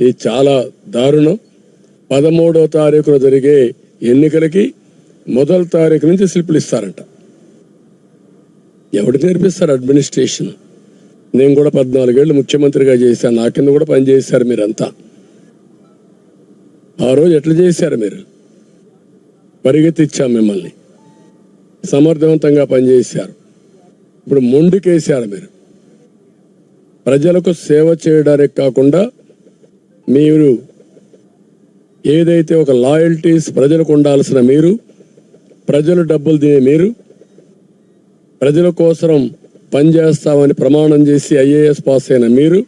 ఇది చాలా దారుణం. పదమూడో తారీఖున జరిగే ఎన్నికలకి మొదటి తారీఖు నుంచి స్లిప్లు ఇస్తారంట. ఎవడు నేర్పిస్తారు అడ్మినిస్ట్రేషన్? నేను కూడా పద్నాలుగేళ్ళు ముఖ్యమంత్రిగా చేశాను. నా కింద కూడా పనిచేశారు మీరంతా? ఆ రోజు ఎట్లా చేశారు మీరు? పరిగెత్తిచ్చాం మిమ్మల్ని. సమర్థవంతంగా పనిచేశారు. ఇప్పుడు మొండికేశారు మీరు. ప్రజలకు సేవ చేయడానికి కాకుండా మీరు ఏదైతే ఒక లాయల్టీస్ ప్రజలకు ఉండాల్సిన మీరు ప్రజలు డబ్బులు తినే మీరు ప్రజల కోసం పనిచేస్తామని ప్రమాణం చేసి ఐఏఎస్ పాస్ అయిన మీరు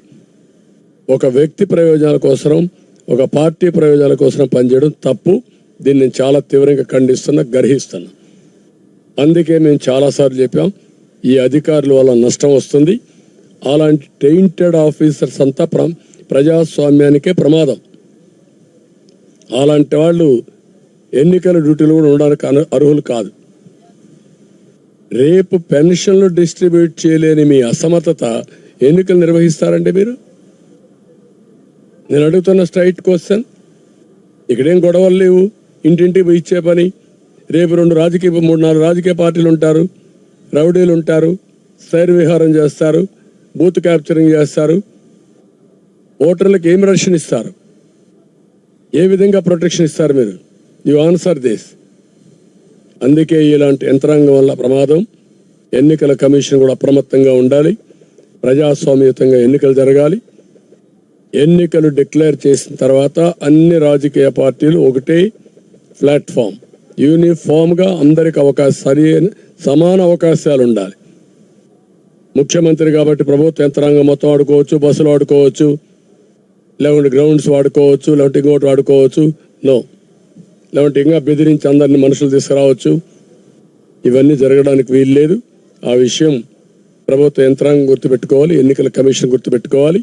ఒక వ్యక్తి ప్రయోజనాల కోసం ఒక పార్టీ ప్రయోజనాల కోసం పనిచేయడం తప్పు. దీన్ని నేను చాలా తీవ్రంగా ఖండిస్తున్నా గర్హిస్తున్నా. అందుకే మేము చాలాసార్లు చెప్పాం ఈ అధికారుల వల్ల నష్టం వస్తుంది. అలాంటి టెయింటెడ్ ఆఫీసర్స్ అంతా ప్ర ప్రజాస్వామ్యానికే ప్రమాదం. అలాంటి వాళ్ళు ఎన్నికల డ్యూటీలు కూడా ఉండడానికి అను- అర్హులు కాదు. రేపు పెన్షన్లు డిస్ట్రిబ్యూట్ చేయలేని మీ అసమర్థత ఎన్నికలు నిర్వహిస్తారండి మీరు? నేను అడుగుతున్న స్ట్రైట్ క్వశ్చన్ ఇక్కడేం గొడవలు లేవు. ఇంటింటికి పోయి ఇచ్చే పని. రేపు రెండు రాజకీయ మూడు నాలుగు రాజకీయ పార్టీలు ఉంటారు. రౌడీలు ఉంటారు. సైర్ విహారం చేస్తారు. బూత్ క్యాప్చరింగ్ చేస్తారు. ఓటర్లకు ఏమి రక్షణ ఇస్తారు? ఏ విధంగా ప్రొటెక్షన్ ఇస్తారు మీరు? You answer this. అందుకే ఇలాంటి యంత్రాంగం వల్ల ప్రమాదం. ఎన్నికల కమిషన్ కూడా అప్రమత్తంగా ఉండాలి. ప్రజాస్వామ్యతంగా ఎన్నికలు జరగాలి. ఎన్నికలు డిక్లేర్ చేసిన తర్వాత అన్ని రాజకీయ పార్టీలు ఒకటే ప్లాట్ఫామ్. యూనిఫామ్గా అందరికి అవకాశం సరి సమాన అవకాశాలు ఉండాలి. ముఖ్యమంత్రి కాబట్టి ప్రభుత్వ యంత్రాంగం మొత్తం ఆడుకోవచ్చు బస్సులు ఆడుకోవచ్చు లేకుంటే గ్రౌండ్స్ వాడుకోవచ్చు లేకుంటే ఇంకోటి వాడుకోవచ్చు. నో లేకుంటే ఇంకా బెదిరించి అందరిని మనుషులు తీసుకురావచ్చు. ఇవన్నీ జరగడానికి వీలు లేదు. ఆ విషయం ప్రభుత్వ యంత్రాంగం గుర్తుపెట్టుకోవాలి ఎన్నికల కమిషన్ గుర్తుపెట్టుకోవాలి.